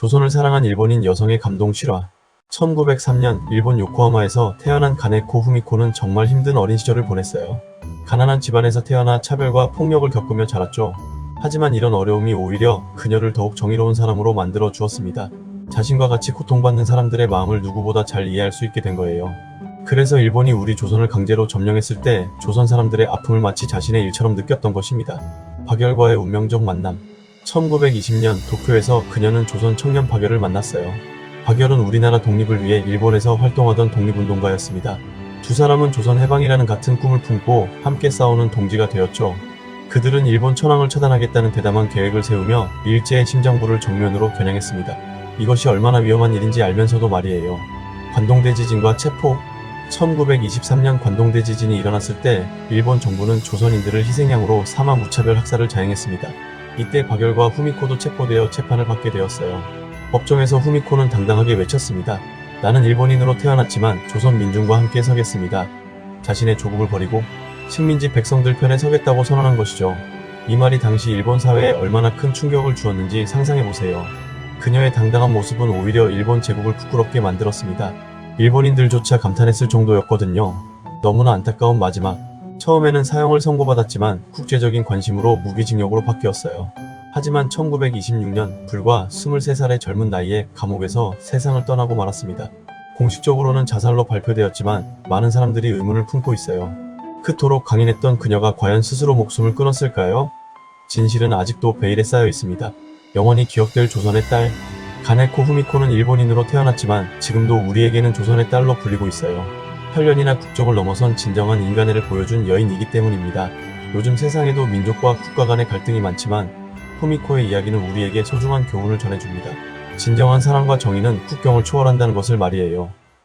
조선을 사랑한 일본인 여성의 감동 실화. 1903년 일본 요코하마에서 태어난 가네코 후미코는 정말 힘든 어린 시절을 보냈어요. 가난한 집안에서 태어나 차별과 폭력을 겪으며 자랐죠. 하지만 이런 어려움이 오히려 그녀를 더욱 정의로운 사람으로 만들어 주었습니다. 자신과 같이 고통받는 사람들의 마음을 누구보다 잘 이해할 수 있게 된 거예요. 그래서 일본이 우리 조선을 강제로 점령했을 때 조선 사람들의 아픔을 마치 자신의 일처럼 느꼈던 것입니다. 박열과의 운명적 만남. 1920년 도쿄에서 그녀는 조선 청년 박열을 만났어요. 박열은 우리나라 독립을 위해 일본에서 활동하던 독립운동가였습니다. 두 사람은 조선 해방이라는 같은 꿈을 품고 함께 싸우는 동지가 되었죠. 그들은 일본 천황을 처단하겠다는 대담한 계획을 세우며 일제의 심장부를 정면으로 겨냥했습니다. 이것이 얼마나 위험한 일인지 알면서도 말이에요. 관동대 지진과 체포 1923년 관동대 지진이 일어났을 때 일본 정부는 조선인들을 희생양으로 사마 무차별 학살을 자행했습니다. 이때 박열과 후미코도 체포되어 재판을 받게 되었어요. 법정에서 후미코는 당당하게 외쳤습니다. 나는 일본인으로 태어났지만 조선 민중과 함께 서겠습니다. 자신의 조국을 버리고 식민지 백성들 편에 서겠다고 선언한 것이죠. 이 말이 당시 일본 사회에 얼마나 큰 충격을 주었는지 상상해보세요. 그녀의 당당한 모습은 오히려 일본 제국을 부끄럽게 만들었습니다. 일본인들조차 감탄했을 정도였거든요. 너무나 안타까운 마지막. 처음에는 사형을 선고받았지만 국제적인 관심으로 무기징역으로 바뀌었어요. 하지만 1926년 불과 23살의 젊은 나이에 감옥에서 세상을 떠나고 말았습니다. 공식적으로는 자살로 발표되었지만 많은 사람들이 의문을 품고 있어요. 그토록 강인했던 그녀가 과연 스스로 목숨을 끊었을까요? 진실은 아직도 베일에 쌓여 있습니다. 영원히 기억될 조선의 딸. 가네코 후미코는 일본인으로 태어났지만 지금도 우리에게는 조선의 딸로 불리고 있어요. 혈연이나 국적을 넘어선 진정한 인간애를 보여준 여인이기 때문입니다. 요즘 세상에도 민족과 국가 간의 갈등이 많지만 후미코의 이야기는 우리에게 소중한 교훈을 전해줍니다. 진정한 사랑과 정의는 국경을 초월한다는 것을 말이에요.